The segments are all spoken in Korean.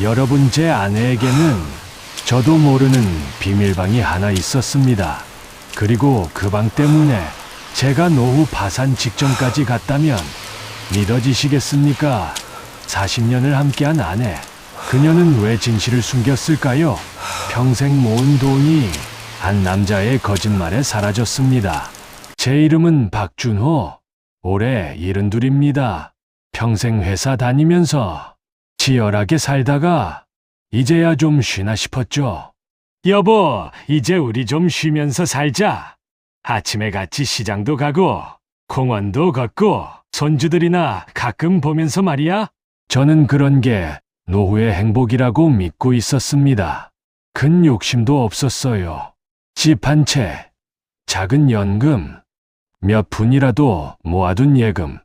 여러분 제 아내에게는 저도 모르는 비밀방이 하나 있었습니다. 그리고 그 방 때문에 제가 노후 파산 직전까지 갔다면 믿어지시겠습니까? 40년을 함께한 아내. 그녀는 왜 진실을 숨겼을까요? 평생 모은 돈이 한 남자의 거짓말에 사라졌습니다. 제 이름은 박준호. 올해 72입니다. 평생 회사 다니면서 치열하게 살다가 이제야 좀 쉬나 싶었죠. 여보, 이제 우리 좀 쉬면서 살자. 아침에 같이 시장도 가고, 공원도 걷고, 손주들이나 가끔 보면서 말이야. 저는 그런 게 노후의 행복이라고 믿고 있었습니다. 큰 욕심도 없었어요. 집 한 채, 작은 연금, 몇 푼이라도 모아둔 예금.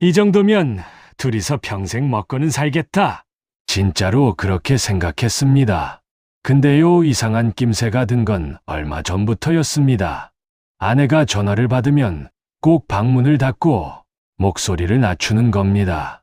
이 정도면 둘이서 평생 먹고는 살겠다. 진짜로 그렇게 생각했습니다. 근데요, 이상한 낌새가 든 건 얼마 전부터였습니다. 아내가 전화를 받으면 꼭 방문을 닫고 목소리를 낮추는 겁니다.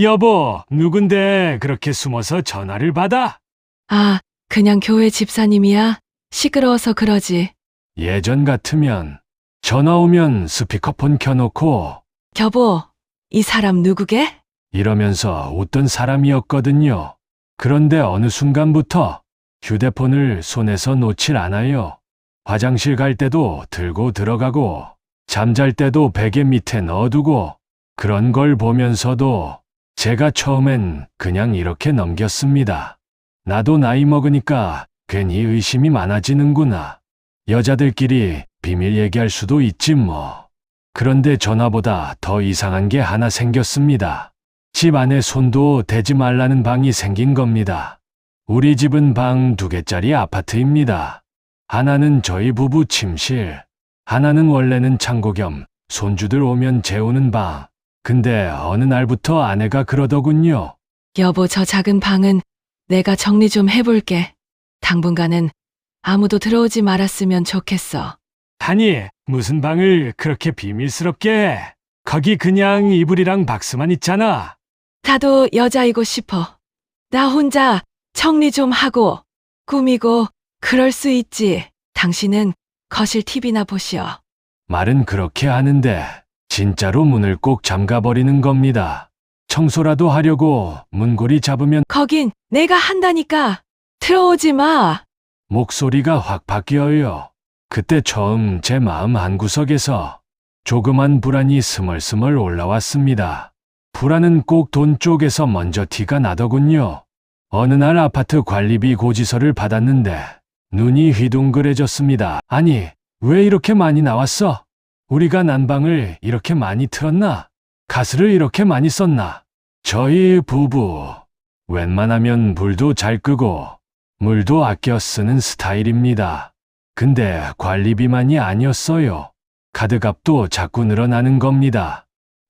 여보, 누군데 그렇게 숨어서 전화를 받아? 아, 그냥 교회 집사님이야? 시끄러워서 그러지. 예전 같으면 전화 오면 스피커폰 켜놓고 여보, 이 사람 누구게? 이러면서 웃던 사람이었거든요. 그런데 어느 순간부터 휴대폰을 손에서 놓질 않아요. 화장실 갈 때도 들고 들어가고, 잠잘 때도 베개 밑에 넣어두고, 그런 걸 보면서도 제가 처음엔 그냥 이렇게 넘겼습니다. 나도 나이 먹으니까 괜히 의심이 많아지는구나. 여자들끼리 비밀 얘기할 수도 있지 뭐. 그런데 전화보다 더 이상한 게 하나 생겼습니다. 집 안에 손도 대지 말라는 방이 생긴 겁니다. 우리 집은 방 두 개짜리 아파트입니다. 하나는 저희 부부 침실, 하나는 원래는 창고 겸 손주들 오면 재우는 방. 근데 어느 날부터 아내가 그러더군요. 여보, 저 작은 방은 내가 정리 좀 해볼게. 당분간은 아무도 들어오지 말았으면 좋겠어. 아니, 무슨 방을 그렇게 비밀스럽게 해? 거기 그냥 이불이랑 박스만 있잖아. 나도 여자이고 싶어. 나 혼자 정리 좀 하고, 꾸미고, 그럴 수 있지. 당신은 거실 TV나 보시오. 말은 그렇게 하는데 진짜로 문을 꼭 잠가버리는 겁니다. 청소라도 하려고 문고리 잡으면 거긴 내가 한다니까. 들어오지 마. 목소리가 확 바뀌어요. 그때 처음 제 마음 한구석에서 조그만 불안이 스멀스멀 올라왔습니다. 불안은 꼭 돈 쪽에서 먼저 티가 나더군요. 어느 날 아파트 관리비 고지서를 받았는데 눈이 휘둥그레졌습니다. 아니, 왜 이렇게 많이 나왔어? 우리가 난방을 이렇게 많이 틀었나? 가스를 이렇게 많이 썼나? 저희 부부, 웬만하면 불도 잘 끄고 물도 아껴 쓰는 스타일입니다. 근데 관리비만이 아니었어요. 카드값도 자꾸 늘어나는 겁니다.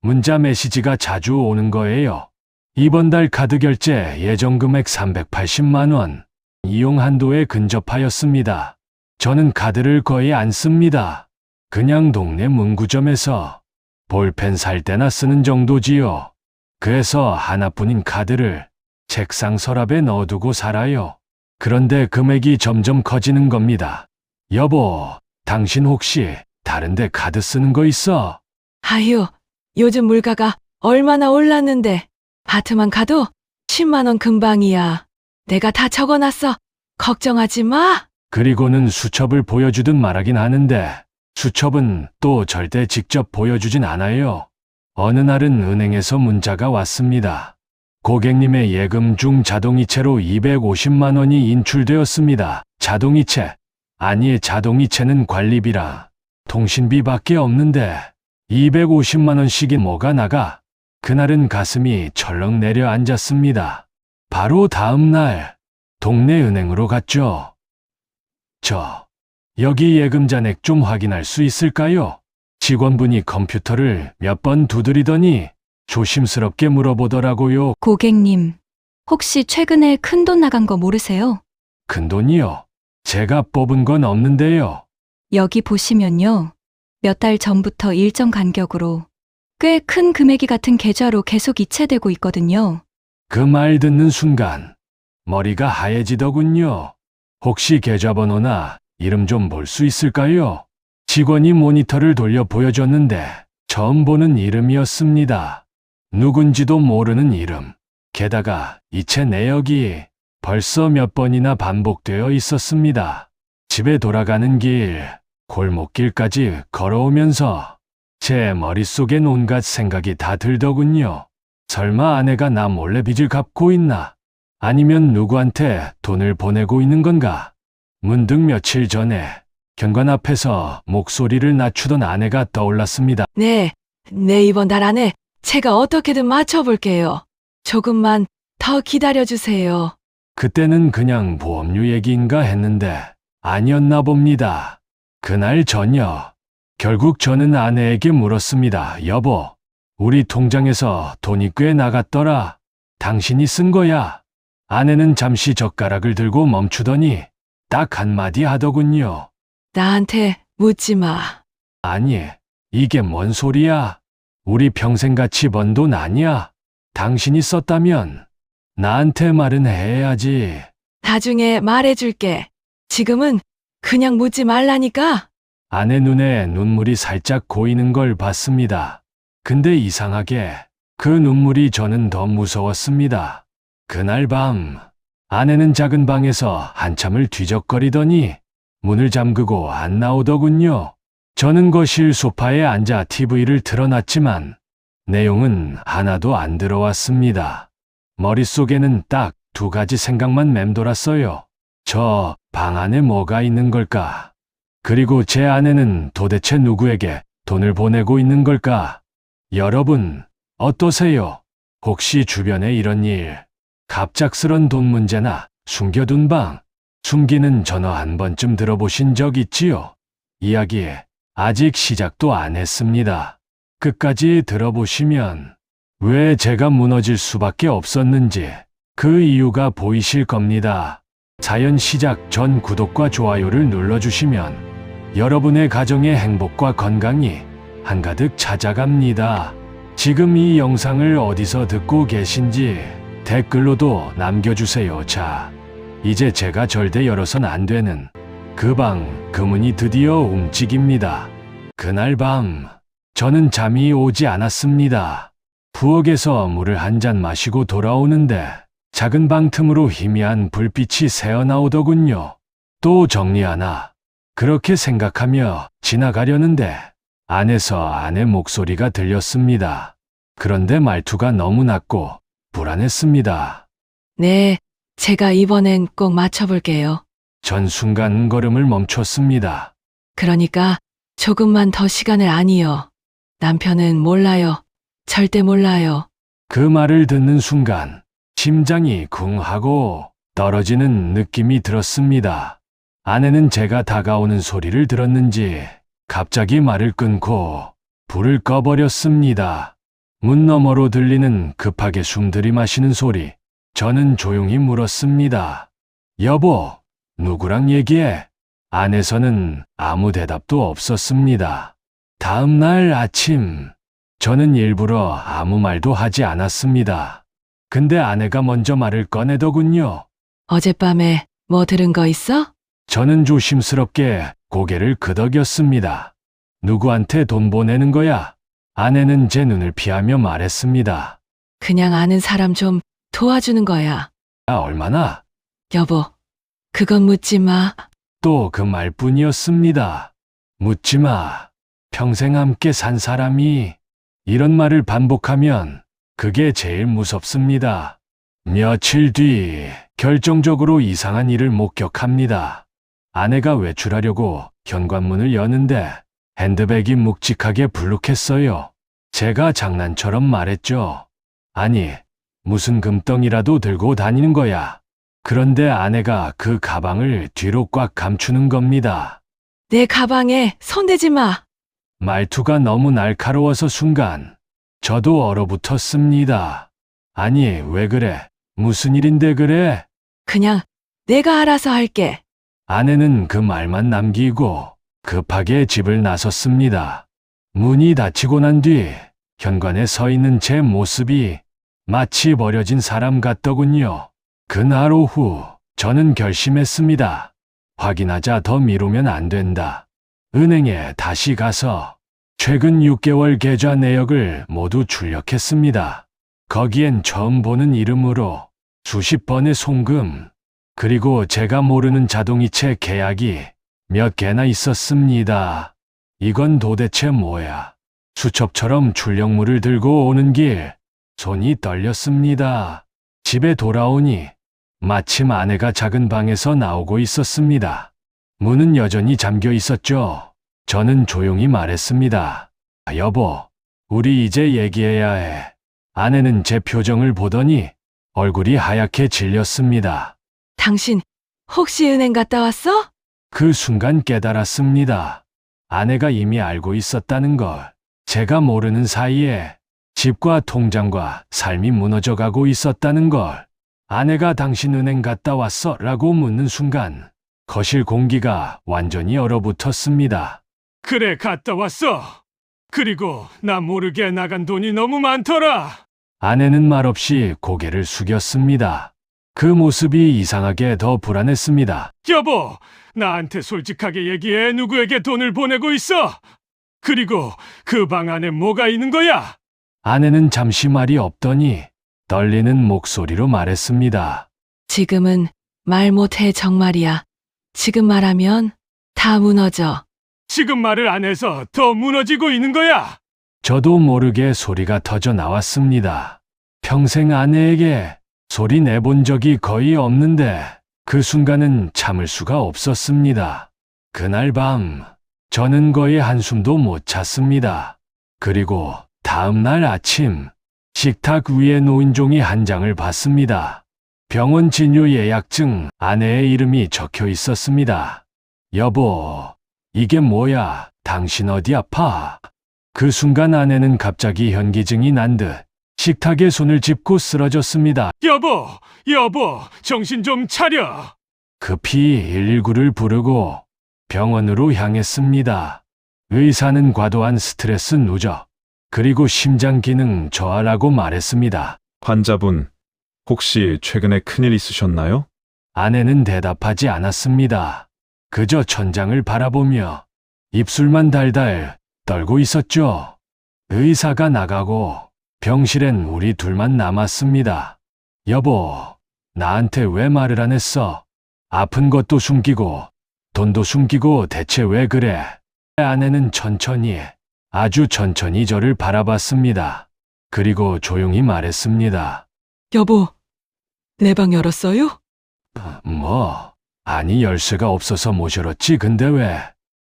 문자 메시지가 자주 오는 거예요. 이번 달 카드 결제 예정 금액 380만 원. 이용 한도에 근접하였습니다. 저는 카드를 거의 안 씁니다. 그냥 동네 문구점에서 볼펜 살 때나 쓰는 정도지요. 그래서 하나뿐인 카드를 책상 서랍에 넣어두고 살아요. 그런데 금액이 점점 커지는 겁니다. 여보, 당신 혹시 다른데 카드 쓰는 거 있어? 아유, 요즘 물가가 얼마나 올랐는데. 아트만 가도 10만원 금방이야. 내가 다 적어놨어. 걱정하지 마. 그리고는 수첩을 보여주듯 말하긴 하는데 수첩은 또 절대 직접 보여주진 않아요. 어느 날은 은행에서 문자가 왔습니다. 고객님의 예금 중 자동이체로 250만 원이 인출되었습니다. 자동이체. 아니, 자동이체는 관리비라. 통신비밖에 없는데 250만 원씩이 뭐가 나가? 그날은 가슴이 철렁 내려앉았습니다. 바로 다음 날 동네 은행으로 갔죠. 저 여기 예금 잔액 좀 확인할 수 있을까요? 직원분이 컴퓨터를 몇 번 두드리더니 조심스럽게 물어보더라고요. 고객님, 혹시 최근에 큰 돈 나간 거 모르세요? 큰 돈이요? 제가 뽑은 건 없는데요. 여기 보시면요. 몇 달 전부터 일정 간격으로 꽤 큰 금액이 같은 계좌로 계속 이체되고 있거든요. 그 말 듣는 순간 머리가 하얘지더군요. 혹시 계좌번호나 이름 좀 볼 수 있을까요? 직원이 모니터를 돌려 보여줬는데 처음 보는 이름이었습니다. 누군지도 모르는 이름. 게다가 이체 내역이 벌써 몇 번이나 반복되어 있었습니다. 집에 돌아가는 길, 골목길까지 걸어오면서 제 머릿속엔 온갖 생각이 다 들더군요. 설마 아내가 나 몰래 빚을 갚고 있나? 아니면 누구한테 돈을 보내고 있는 건가? 문득 며칠 전에 현관 앞에서 목소리를 낮추던 아내가 떠올랐습니다. 네, 네 이번 달 안에 제가 어떻게든 맞춰볼게요. 조금만 더 기다려주세요. 그때는 그냥 보험료 얘기인가 했는데 아니었나 봅니다. 그날 저녁 결국 저는 아내에게 물었습니다. 여보, 우리 통장에서 돈이 꽤 나갔더라. 당신이 쓴 거야. 아내는 잠시 젓가락을 들고 멈추더니 딱 한마디 하더군요. 나한테 묻지 마. 아니, 이게 뭔 소리야? 우리 평생 같이 번 돈 아니야? 당신이 썼다면 나한테 말은 해야지. 나중에 말해줄게. 지금은 그냥 묻지 말라니까. 아내 눈에 눈물이 살짝 고이는 걸 봤습니다. 근데 이상하게 그 눈물이 저는 더 무서웠습니다. 그날 밤 아내는 작은 방에서 한참을 뒤적거리더니 문을 잠그고 안 나오더군요. 저는 거실 소파에 앉아 TV를 틀어놨지만 내용은 하나도 안 들어왔습니다. 머릿속에는 딱 두 가지 생각만 맴돌았어요. 저 방 안에 뭐가 있는 걸까? 그리고 제 아내는 도대체 누구에게 돈을 보내고 있는 걸까? 여러분, 어떠세요? 혹시 주변에 이런 일, 갑작스런 돈 문제나 숨겨둔 방, 숨기는 전화 한 번쯤 들어보신 적 있지요? 이야기 아직 시작도 안 했습니다. 끝까지 들어보시면 왜 제가 무너질 수밖에 없었는지 그 이유가 보이실 겁니다. 자연 시작 전 구독과 좋아요를 눌러주시면 여러분의 가정의 행복과 건강이 한가득 찾아갑니다. 지금 이 영상을 어디서 듣고 계신지 댓글로도 남겨주세요. 자, 이제 제가 절대 열어선 안 되는 그 방, 그 문이 드디어 움직입니다. 그날 밤, 저는 잠이 오지 않았습니다. 부엌에서 물을 한 잔 마시고 돌아오는데 작은 방 틈으로 희미한 불빛이 새어나오더군요. 또 정리하나. 그렇게 생각하며 지나가려는데 안에서 아내 목소리가 들렸습니다. 그런데 말투가 너무 낮고 불안했습니다. 네, 제가 이번엔 꼭 맞춰볼게요. 전 순간 걸음을 멈췄습니다. 그러니까 조금만 더 시간을 아니요. 남편은 몰라요. 절대 몰라요. 그 말을 듣는 순간 심장이 쿵 하고 떨어지는 느낌이 들었습니다. 아내는 제가 다가오는 소리를 들었는지 갑자기 말을 끊고 불을 꺼버렸습니다. 문 너머로 들리는 급하게 숨 들이마시는 소리. 저는 조용히 물었습니다. 여보, 누구랑 얘기해? 안에서는 아무 대답도 없었습니다. 다음 날 아침, 저는 일부러 아무 말도 하지 않았습니다. 근데 아내가 먼저 말을 꺼내더군요. 어젯밤에 뭐 들은 거 있어? 저는 조심스럽게 고개를 끄덕였습니다. 누구한테 돈 보내는 거야? 아내는 제 눈을 피하며 말했습니다. 그냥 아는 사람 좀 도와주는 거야. 아, 얼마나? 여보, 그건 묻지 마. 또 그 말뿐이었습니다. 묻지 마. 평생 함께 산 사람이 이런 말을 반복하면 그게 제일 무섭습니다. 며칠 뒤 결정적으로 이상한 일을 목격합니다. 아내가 외출하려고 현관문을 여는데 핸드백이 묵직하게 불룩했어요. 제가 장난처럼 말했죠. 아니, 무슨 금덩이라도 들고 다니는 거야. 그런데 아내가 그 가방을 뒤로 꽉 감추는 겁니다. 내 가방에 손대지 마. 말투가 너무 날카로워서 순간 저도 얼어붙었습니다. 아니, 왜 그래? 무슨 일인데 그래? 그냥 내가 알아서 할게. 아내는 그 말만 남기고 급하게 집을 나섰습니다. 문이 닫히고 난 뒤 현관에 서 있는 제 모습이 마치 버려진 사람 같더군요. 그날 오후 저는 결심했습니다. 확인하자 더 미루면 안 된다. 은행에 다시 가서 최근 6개월 계좌 내역을 모두 출력했습니다. 거기엔 처음 보는 이름으로 수십 번의 송금, 그리고 제가 모르는 자동이체 계약이 몇 개나 있었습니다. 이건 도대체 뭐야? 수첩처럼 출력물을 들고 오는 길, 손이 떨렸습니다. 집에 돌아오니 마침 아내가 작은 방에서 나오고 있었습니다. 문은 여전히 잠겨 있었죠. 저는 조용히 말했습니다. 아, 여보, 우리 이제 얘기해야 해. 아내는 제 표정을 보더니 얼굴이 하얗게 질렸습니다. 당신 혹시 은행 갔다 왔어? 그 순간 깨달았습니다. 아내가 이미 알고 있었다는 걸. 제가 모르는 사이에 집과 통장과 삶이 무너져 가고 있었다는 걸. 아내가 당신 은행 갔다 왔어? 라고 묻는 순간 거실 공기가 완전히 얼어붙었습니다. 그래, 갔다 왔어. 그리고 나 모르게 나간 돈이 너무 많더라. 아내는 말없이 고개를 숙였습니다. 그 모습이 이상하게 더 불안했습니다. 여보, 나한테 솔직하게 얘기해. 누구에게 돈을 보내고 있어? 그리고 그 방 안에 뭐가 있는 거야? 아내는 잠시 말이 없더니 떨리는 목소리로 말했습니다. 지금은 말 못해 정말이야. 지금 말하면 다 무너져. 지금 말을 안 해서 더 무너지고 있는 거야. 저도 모르게 소리가 터져 나왔습니다. 평생 아내에게 소리 내본 적이 거의 없는데 그 순간은 참을 수가 없었습니다. 그날 밤 저는 거의 한숨도 못 찼습니다. 그리고 다음 날 아침 식탁 위에 놓인 종이 한 장을 봤습니다. 병원 진료 예약증 아내의 이름이 적혀 있었습니다. 여보, 이게 뭐야? 당신 어디 아파? 그 순간 아내는 갑자기 현기증이 난 듯 식탁에 손을 짚고 쓰러졌습니다. 여보, 여보, 정신 좀 차려. 급히 119를 부르고 병원으로 향했습니다. 의사는 과도한 스트레스 누적, 그리고 심장 기능 저하라고 말했습니다. 환자분, 혹시 최근에 큰일 있으셨나요? 아내는 대답하지 않았습니다. 그저 천장을 바라보며 입술만 달달 떨고 있었죠. 의사가 나가고 병실엔 우리 둘만 남았습니다. 여보, 나한테 왜 말을 안 했어? 아픈 것도 숨기고 돈도 숨기고 대체 왜 그래? 아내는 천천히, 아주 천천히 저를 바라봤습니다. 그리고 조용히 말했습니다. 여보, 내 방 열었어요? 뭐, 아니 열쇠가 없어서 못 열었지. 근데 왜?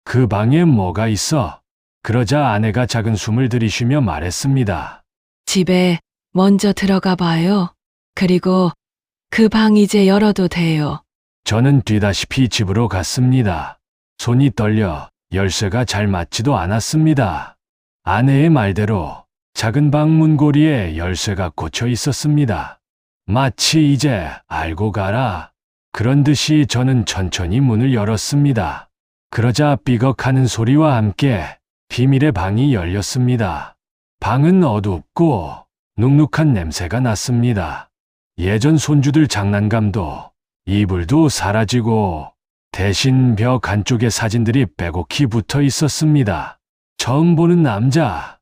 그 방에 뭐가 있어? 그러자 아내가 작은 숨을 들이쉬며 말했습니다. 집에 먼저 들어가 봐요. 그리고 그 방 이제 열어도 돼요. 저는 뛰다시피 집으로 갔습니다. 손이 떨려 열쇠가 잘 맞지도 않았습니다. 아내의 말대로 작은 방 문고리에 열쇠가 꽂혀 있었습니다. 마치 이제 알고 가라. 그런 듯이 저는 천천히 문을 열었습니다. 그러자 삐걱하는 소리와 함께 비밀의 방이 열렸습니다. 방은 어둡고 눅눅한 냄새가 났습니다. 예전 손주들 장난감도 이불도 사라지고 대신 벽 한쪽에 사진들이 빼곡히 붙어 있었습니다. 처음 보는 남자,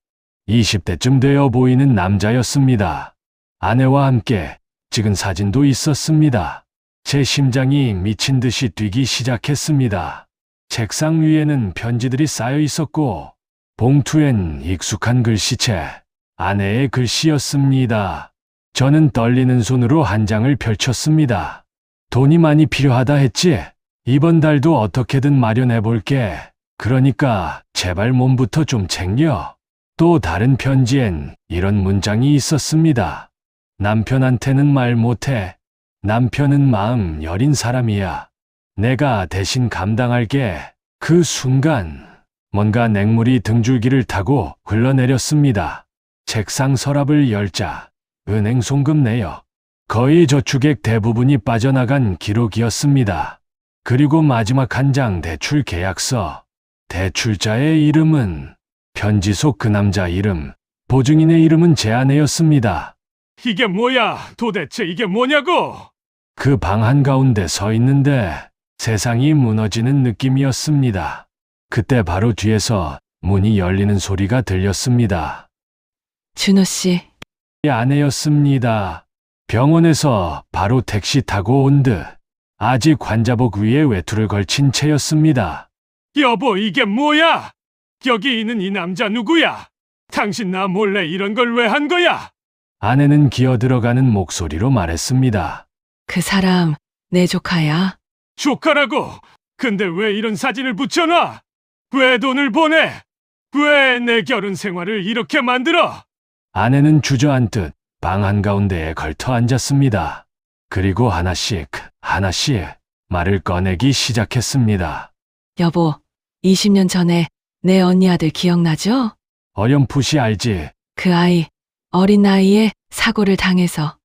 20대쯤 되어 보이는 남자였습니다. 아내와 함께 찍은 사진도 있었습니다. 제 심장이 미친 듯이 뛰기 시작했습니다. 책상 위에는 편지들이 쌓여 있었고, 봉투엔 익숙한 글씨체, 아내의 글씨였습니다. 저는 떨리는 손으로 한 장을 펼쳤습니다. 돈이 많이 필요하다 했지? 이번 달도 어떻게든 마련해 볼게. 그러니까 제발 몸부터 좀 챙겨. 또 다른 편지엔 이런 문장이 있었습니다. 남편한테는 말 못해. 남편은 마음 여린 사람이야. 내가 대신 감당할게. 그 순간 뭔가 냉물이 등줄기를 타고 흘러내렸습니다. 책상 서랍을 열자 은행 송금 내역. 거의 저축액 대부분이 빠져나간 기록이었습니다. 그리고 마지막 한 장 대출 계약서. 대출자의 이름은 편지 속 그 남자 이름, 보증인의 이름은 제 아내였습니다. 이게 뭐야? 도대체 이게 뭐냐고? 그 방 한가운데 서 있는데 세상이 무너지는 느낌이었습니다. 그때 바로 뒤에서 문이 열리는 소리가 들렸습니다. 준호 씨, 아내였습니다. 병원에서 바로 택시 타고 온 듯 아직 환자복 위에 외투를 걸친 채였습니다. 여보, 이게 뭐야? 여기 있는 이 남자 누구야? 당신 나 몰래 이런 걸 왜 한 거야? 아내는 기어 들어가는 목소리로 말했습니다. 그 사람 내 조카야. 조카라고. 근데 왜 이런 사진을 붙여놔? 왜 돈을 보내? 왜 내 결혼 생활을 이렇게 만들어? 아내는 주저앉듯 방 한가운데에 걸터 앉았습니다. 그리고 하나씩, 하나씩 말을 꺼내기 시작했습니다. 여보, 20년 전에 내 언니 아들 기억나죠? 어렴풋이 알지. 그 아이 어린 나이에 사고를 당해서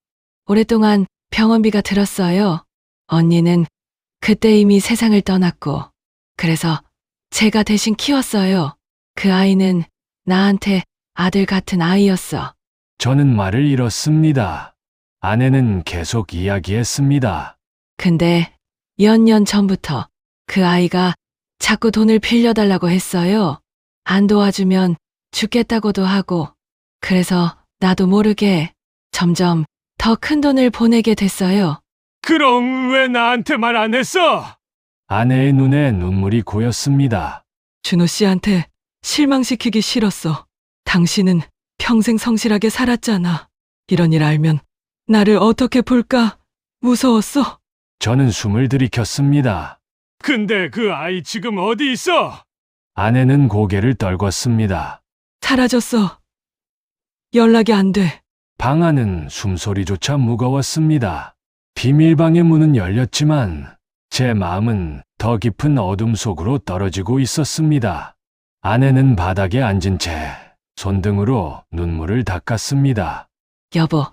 오랫동안 병원비가 들었어요. 언니는 그때 이미 세상을 떠났고 그래서 제가 대신 키웠어요. 그 아이는 나한테 아들 같은 아이였어. 저는 말을 잃었습니다. 아내는 계속 이야기했습니다. 근데 몇 년 전부터 그 아이가 자꾸 돈을 빌려달라고 했어요. 안 도와주면 죽겠다고도 하고. 그래서 나도 모르게 점점 더 큰 돈을 보내게 됐어요. 그럼 왜 나한테 말 안 했어? 아내의 눈에 눈물이 고였습니다. 준호 씨한테 실망시키기 싫었어. 당신은 평생 성실하게 살았잖아. 이런 일 알면 나를 어떻게 볼까 무서웠어. 저는 숨을 들이켰습니다. 근데 그 아이 지금 어디 있어? 아내는 고개를 떨궜습니다. 사라졌어. 연락이 안 돼. 방 안은 숨소리조차 무거웠습니다. 비밀방의 문은 열렸지만 제 마음은 더 깊은 어둠 속으로 떨어지고 있었습니다. 아내는 바닥에 앉은 채 손등으로 눈물을 닦았습니다. 여보,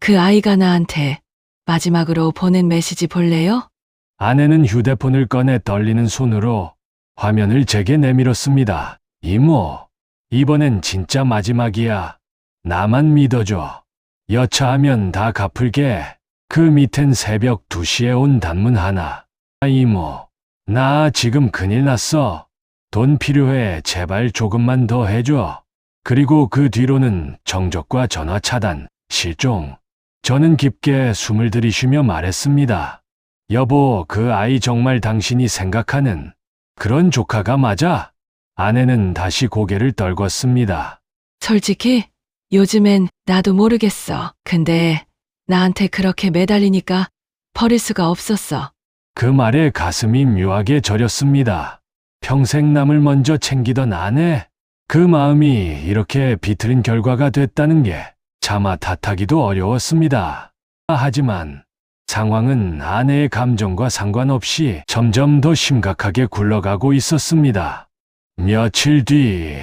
그 아이가 나한테 마지막으로 보낸 메시지 볼래요? 아내는 휴대폰을 꺼내 떨리는 손으로 화면을 제게 내밀었습니다. 이모, 이번엔 진짜 마지막이야. 나만 믿어줘. 여차하면 다 갚을게. 그 밑엔 새벽 2시에 온 단문 하나. 아, 이모, 나 지금 큰일 났어. 돈 필요해. 제발 조금만 더 해줘. 그리고 그 뒤로는 정적과 전화 차단, 실종. 저는 깊게 숨을 들이쉬며 말했습니다. 여보, 그 아이 정말 당신이 생각하는 그런 조카가 맞아? 아내는 다시 고개를 떨궜습니다. 솔직히 요즘엔 나도 모르겠어. 근데 나한테 그렇게 매달리니까 버릴 수가 없었어. 그 말에 가슴이 묘하게 저렸습니다. 평생 남을 먼저 챙기던 아내, 그 마음이 이렇게 비틀린 결과가 됐다는 게 차마 탓하기도 어려웠습니다. 하지만 상황은 아내의 감정과 상관없이 점점 더 심각하게 굴러가고 있었습니다. 며칠 뒤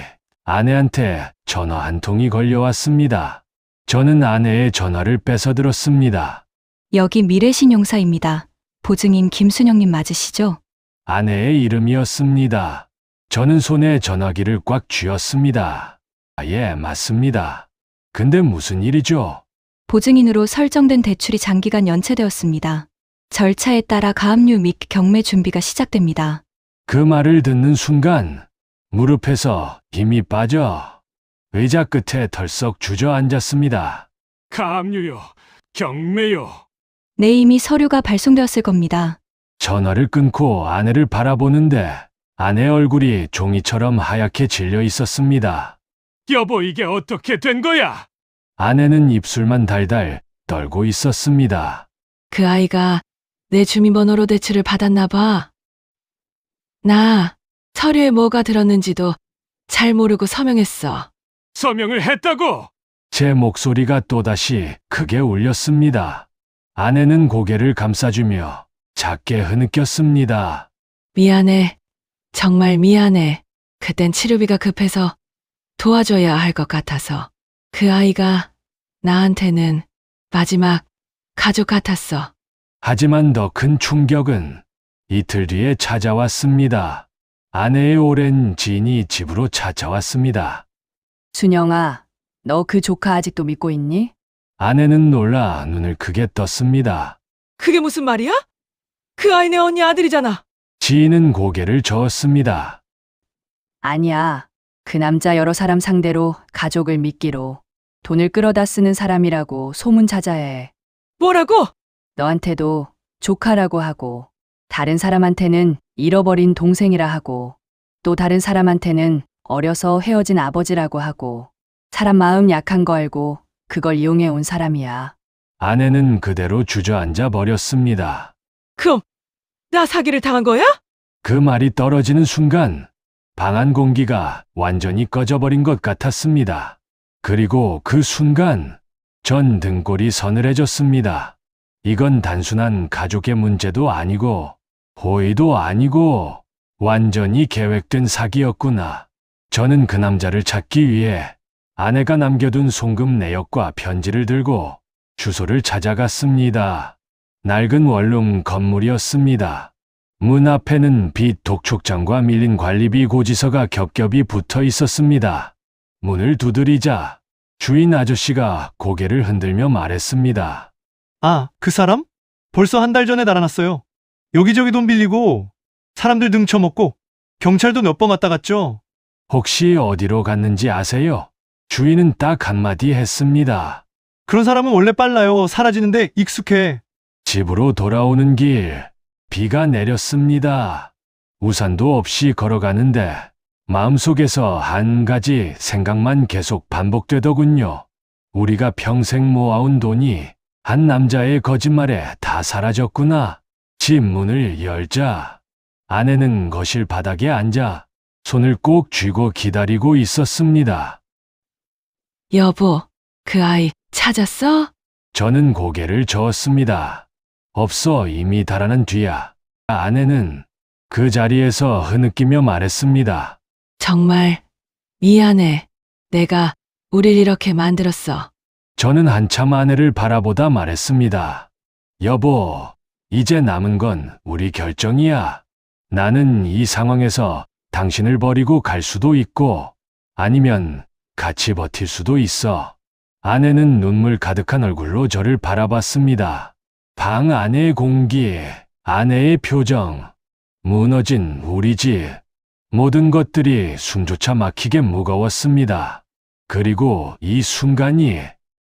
아내한테 전화 한 통이 걸려왔습니다. 저는 아내의 전화를 뺏어들었습니다. 여기 미래신용사입니다. 보증인 김순영님 맞으시죠? 아내의 이름이었습니다. 저는 손에 전화기를 꽉 쥐었습니다. 아, 예, 맞습니다. 근데 무슨 일이죠? 보증인으로 설정된 대출이 장기간 연체되었습니다. 절차에 따라 가압류 및 경매 준비가 시작됩니다. 그 말을 듣는 순간 무릎에서 힘이 빠져 의자 끝에 덜썩 주저앉았습니다. 가압류요, 경매요. 네, 이미 서류가 발송되었을 겁니다. 전화를 끊고 아내를 바라보는데 아내 얼굴이 종이처럼 하얗게 질려 있었습니다. 여보, 이게 어떻게 된 거야? 아내는 입술만 달달 떨고 있었습니다. 그 아이가 내 주민번호로 대출을 받았나 봐. 나 서류에 뭐가 들었는지도 잘 모르고 서명했어. 서명을 했다고? 제 목소리가 또다시 크게 울렸습니다. 아내는 고개를 감싸주며 작게 흐느꼈습니다. 미안해. 정말 미안해. 그땐 치료비가 급해서 도와줘야 할 것 같아서. 그 아이가 나한테는 마지막 가족 같았어. 하지만 더 큰 충격은 이틀 뒤에 찾아왔습니다. 아내의 오랜 지인이 집으로 찾아왔습니다. 준영아, 너 그 조카 아직도 믿고 있니? 아내는 놀라 눈을 크게 떴습니다. 그게 무슨 말이야? 그 아이 내 언니 아들이잖아. 지인은 고개를 저었습니다. 아니야. 그 남자 여러 사람 상대로 가족을 미끼로 돈을 끌어다 쓰는 사람이라고 소문 자자해. 뭐라고? 너한테도 조카라고 하고, 다른 사람한테는 잃어버린 동생이라 하고, 또 다른 사람한테는 어려서 헤어진 아버지라고 하고, 사람 마음 약한 거 알고 그걸 이용해 온 사람이야. 아내는 그대로 주저앉아 버렸습니다. 그럼 나 사기를 당한 거야? 그 말이 떨어지는 순간 방 안 공기가 완전히 꺼져버린 것 같았습니다. 그리고 그 순간 전 등골이 서늘해졌습니다. 이건 단순한 가족의 문제도 아니고 호의도 아니고 완전히 계획된 사기였구나. 저는 그 남자를 찾기 위해 아내가 남겨둔 송금 내역과 편지를 들고 주소를 찾아갔습니다. 낡은 원룸 건물이었습니다. 문 앞에는 빛 독촉장과 밀린 관리비 고지서가 겹겹이 붙어 있었습니다. 문을 두드리자 주인 아저씨가 고개를 흔들며 말했습니다. 아, 그 사람? 벌써 한 달 전에 달아났어요. 여기저기 돈 빌리고 사람들 등쳐먹고 경찰도 몇 번 왔다 갔죠. 혹시 어디로 갔는지 아세요? 주인은 딱 한마디 했습니다. 그런 사람은 원래 빨라요. 사라지는데 익숙해. 집으로 돌아오는 길, 비가 내렸습니다. 우산도 없이 걸어가는데 마음속에서 한 가지 생각만 계속 반복되더군요. 우리가 평생 모아온 돈이 한 남자의 거짓말에 다 사라졌구나. 집 문을 열자 아내는 거실 바닥에 앉아 손을 꼭 쥐고 기다리고 있었습니다. 여보, 그 아이 찾았어? 저는 고개를 저었습니다. 없어 이미 달아난 뒤야. 아내는 그 자리에서 흐느끼며 말했습니다. 정말 미안해. 내가 우릴 이렇게 만들었어. 저는 한참 아내를 바라보다 말했습니다. 여보, 이제 남은 건 우리 결정이야. 나는 이 상황에서 당신을 버리고 갈 수도 있고, 아니면 같이 버틸 수도 있어. 아내는 눈물 가득한 얼굴로 저를 바라봤습니다. 방 안의 공기, 아내의 표정, 무너진 우리 집, 모든 것들이 숨조차 막히게 무거웠습니다. 그리고 이 순간이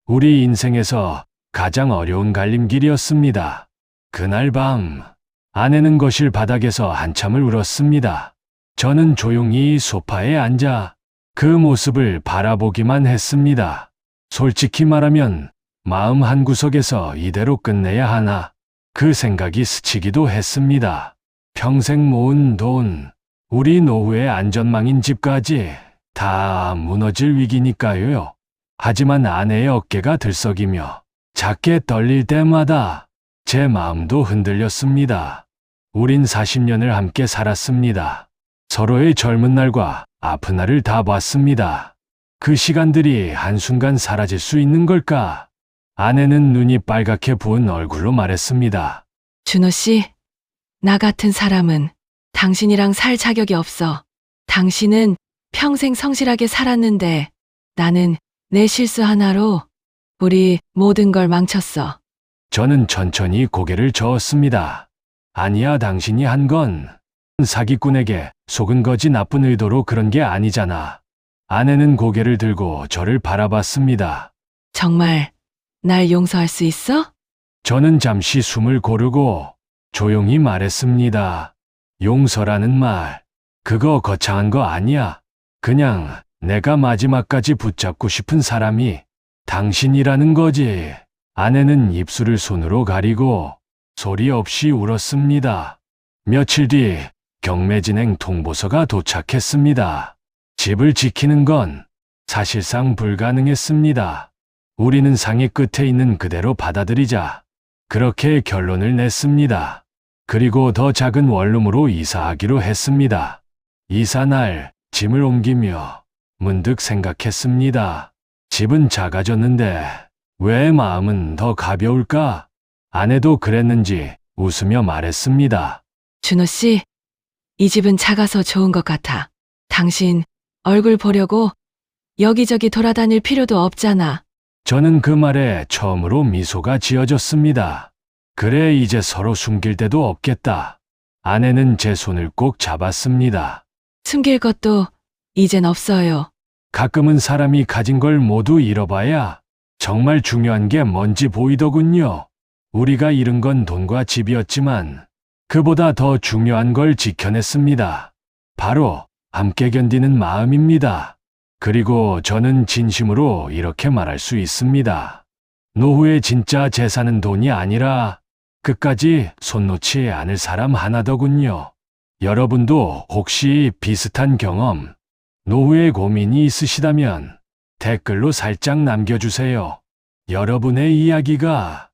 우리 인생에서 가장 어려운 갈림길이었습니다. 그날 밤, 아내는 거실 바닥에서 한참을 울었습니다. 저는 조용히 소파에 앉아 그 모습을 바라보기만 했습니다. 솔직히 말하면 마음 한구석에서 이대로 끝내야 하나 그 생각이 스치기도 했습니다. 평생 모은 돈, 우리 노후의 안전망인 집까지 다 무너질 위기니까요. 하지만 아내의 어깨가 들썩이며 작게 떨릴 때마다 제 마음도 흔들렸습니다. 우린 40년을 함께 살았습니다. 서로의 젊은 날과 아픈 날을 다 봤습니다. 그 시간들이 한순간 사라질 수 있는 걸까? 아내는 눈이 빨갛게 부은 얼굴로 말했습니다. 준호 씨, 나 같은 사람은 당신이랑 살 자격이 없어. 당신은 평생 성실하게 살았는데 나는 내 실수 하나로 우리 모든 걸 망쳤어. 저는 천천히 고개를 저었습니다. 아니야, 당신이 한 건 사기꾼에게 속은 거지 나쁜 의도로 그런 게 아니잖아. 아내는 고개를 들고 저를 바라봤습니다. 정말 날 용서할 수 있어? 저는 잠시 숨을 고르고 조용히 말했습니다. 용서라는 말, 그거 거창한 거 아니야. 그냥 내가 마지막까지 붙잡고 싶은 사람이 당신이라는 거지. 아내는 입술을 손으로 가리고 소리 없이 울었습니다. 며칠 뒤 경매진행 통보서가 도착했습니다. 집을 지키는 건 사실상 불가능했습니다. 우리는 상의 끝에 있는 그대로 받아들이자 그렇게 결론을 냈습니다. 그리고 더 작은 원룸으로 이사하기로 했습니다. 이사 날 짐을 옮기며 문득 생각했습니다. 집은 작아졌는데 왜 마음은 더 가벼울까? 아내도 그랬는지 웃으며 말했습니다. 준호 씨, 이 집은 작아서 좋은 것 같아. 당신 얼굴 보려고 여기저기 돌아다닐 필요도 없잖아. 저는 그 말에 처음으로 미소가 지어졌습니다. 그래 이제 서로 숨길 데도 없겠다. 아내는 제 손을 꼭 잡았습니다. 숨길 것도 이젠 없어요. 가끔은 사람이 가진 걸 모두 잃어봐야 정말 중요한 게 뭔지 보이더군요. 우리가 잃은 건 돈과 집이었지만 그보다 더 중요한 걸 지켜냈습니다. 바로 함께 견디는 마음입니다. 그리고 저는 진심으로 이렇게 말할 수 있습니다. 노후의 진짜 재산은 돈이 아니라 끝까지 손 놓지 않을 사람 하나더군요. 여러분도 혹시 비슷한 경험, 노후의 고민이 있으시다면 댓글로 살짝 남겨주세요. 여러분의 이야기가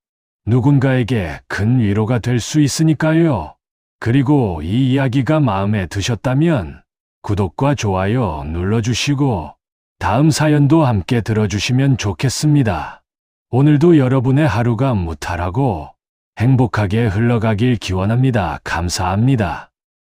누군가에게 큰 위로가 될 수 있으니까요. 그리고 이 이야기가 마음에 드셨다면 구독과 좋아요 눌러주시고 다음 사연도 함께 들어주시면 좋겠습니다. 오늘도 여러분의 하루가 무탈하고 행복하게 흘러가길 기원합니다. 감사합니다.